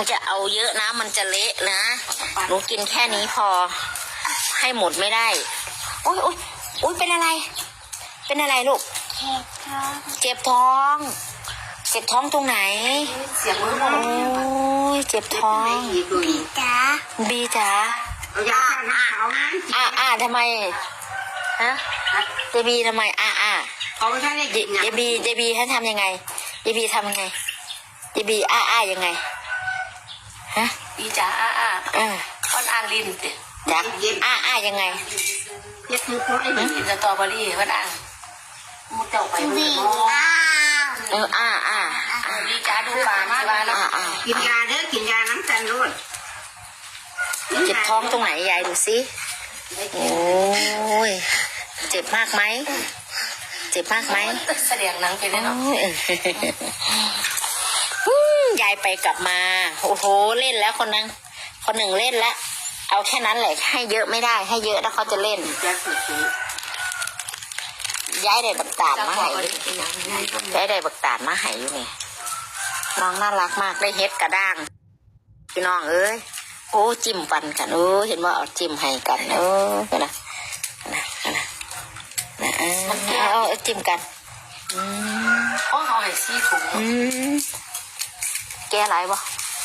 นูจะเอาเยอะนะ มันจะเละนะ หนูกินแค่นี้พอ ให้หมดไม่ได้ โอ๊ยโอ๊ยโอ๊ยเป็นอะไร เป็นอะไรลูกเค้กครับเจ็บท้อง เจ็บท้องตรงไหน เสียงมือโอ้ยเจ็บท้องอีกดูพี่จ๋าบีจ๋าเอายาฆ่าน้ำขาวไหมอ่าอ่าทำไม ฮะเจบีทำไม อ่าอ่าเขาไม่ใช่ได้เจกินเจบีเจบีท่านทำยังไงเจบีทำยังไงเจบีอ่าอ่ายังไง ฮะอีจ๋าอ้าอ้าอ่าคอนอ่างลินติจ๋าอ่าอ่ายังไงเย็ดคือเพราะไอ้นี่กินสตรอเบอรี่คอนอ่างมุดเจ้าไปวีมุดอ้าเอออ่าอ่าอ่าบีจ๋าดูปลามากมาแล้วอ่าอ่ากินยาเด้อกินยาน้ำตาลรดเจ็บท้องตรงไหนยายดูสิโอ้ยเจ็บมากไหม เจ็บมากไหมแสดงหนังไปได้เนาะโอ้ยอืมยายไปกลับมา โอ้โหเล่นแล้วคนนึงคนหนึ่งเล่นแล้วเอาแค่นั้นแหละให้เยอะไม่ได้ ให้เยอะแล้วเขาจะเล่นจะสุดย้ายได้บักตาดจะมาขอให้ไปอยู่กินอย่างนี้ย้ายได้บักตาดมาให้อยู่นี่น้องน่ารักมากได้เฮ็ดกระด้างพี่น้องเอ้ยโอ้จิ้มฟันกันเออเห็นว่าเอาจิ้มให้กันเออนะนะนะนะนะเออเอาเอาจิ้มกันอืมเพราะเขาให้ซีถุงอืม แกอะไรบ่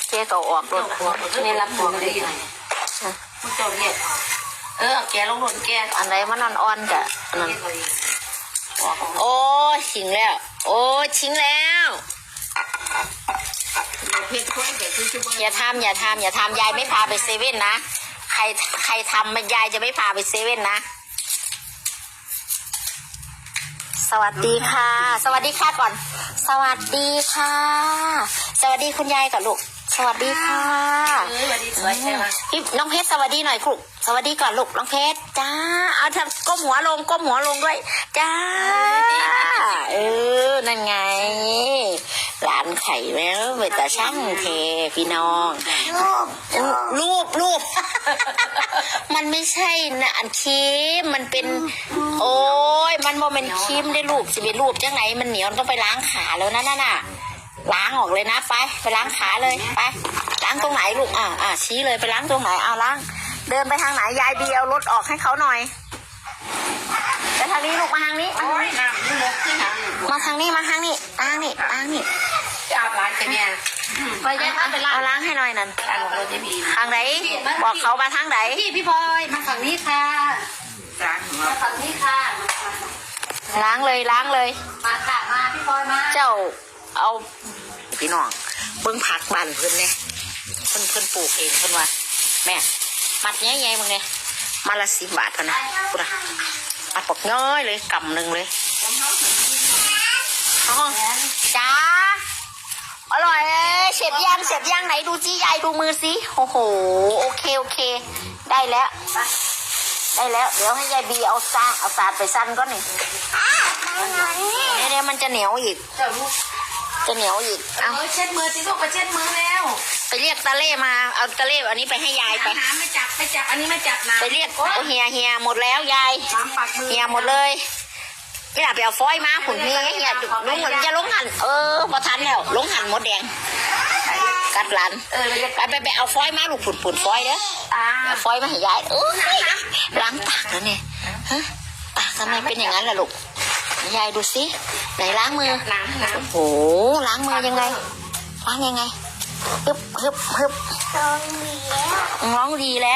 แกก็เอาออกรตัวถหัวนี่รับตัวไม่ได้ยังไงมึงเจ้าเรียกเออแกลงหล่นแกอันไหนมันอ่อนๆกะอันนั้นบอกโอ้ยชิงแล้ว โอ้ยชิงแล้วเพชรค่อยแต่คือจะอย่าทำอย่าทำอย่าทำยายไม่พาไปเซเว่นนะ ใครใครทำมันยายจะไม่พาไปเซเว่นนะ สวัสดีค่ะ สวัสดีค่ะก่อน สวัสดีค่ะ สวัสดีคุณยายก่อนลูก สวัสดีค่ะเออวันนี้สวยใช่ไหมพี่น้องเพชรสวัสดีหน่อยครูสวัสดีก่อนลูกน้องเพชรจ้า เอาทำก้มหัวลงก้มหัวลงด้วย จ้า เออ นั่นไง หลานไข่แล้วเวตาช่างเทพี่น้องลูกรูปรูป มันไม่ใช่นะอันครีมมันเป็น โอ้ยมันบ่เป็นครีมได้รูปสิเป็นรูปจังไหนมันเหนียวต้องไปล้างขาแล้วนะนั่นน่ะล้างออกเลยนะไป ไปล้างขาเลยไป ล้างตรงไหนลูกอ่าอ่าชี้เลยไปล้างตรงไหนเอาล้าง เดินไปทางไหนยายบีเอารถออกให้เขาหน่อยไปทางนี้ลูกมาทางนี้มาทางนี้น้ำนี่ลกที่หางมาทางนี้มาทางนี้ทางนี้ทางนี้ จะอาบร้านกันเนี่ยไปยัดไปล้างเอาล้างให้หน่อยนั่นอ่างของเราจะมีทางไหนบอกเขามาทางไหนพี่พี่พลอยมาฝั่งนี้ค่ะจานหัวมาฝั่งนี้ค่ะล้างเลยล้างเลย มาค่ะมาพี่พลอยมาเจ้าเอาพี่น้องเบิ้งผักบานเพิ่นเนี่ยเพิ่นเพิ่นปลูกเองเพิ่นว่าแม่มัดใหญ่ๆมึงเนี่ยมาละสิบบาทเท่านะกูนะมัดปอกน้อยเลยกำหนึ่งเลยอ๋อจ้า อร่อยเลยเสร็จยังเสร็จยังไหนดูจี้ยายดูมือสิโอ้โหโอเคโอเค ได้แล้วได้แล้ว เดี๋ยวให้ยายบีเอาซาเอาสาดไปสั้นก็หนึ่งมาหน่อยนี่เนี่ยเนี่ยมันจะเหนียวอีกเจ้าลูกจะเหนียวอีกเอเอาอเช็ดมือจิลูกไปเช็ดมือแล้วไปเรียกตาเล่มาเอาตาเล่อันนี้ไปให้ยายไป น้ำไม่จับไม่จับอันนี้ไม่จับนะไปเรียกโอ้เฮียเฮียหมดแล้วยาย น้ำปักมือเฮียหมดเลย ไม่หลับไปเอาฟอยมาผุนเฮียเฮียลุงเหมือนจะลงหัน เออพอทันแล้วลงหันหมดแดง กัดหลันเออเราจะไปไปไปเอาฟอยมาลูกผุนผุนฟอยเด้อตาเอาฟอยมาให้ยายเออล้างปากแล้วเนี่ยฮะปากทำไมเป็นอย่างนั้นล่ะลูกยายดูสิไหนล้างมือน้ำน้ำโอ้โหล้างมือยังไงล้างยังไงฮึบฮึบฮึบตรงนี้ร้องดีแล้ว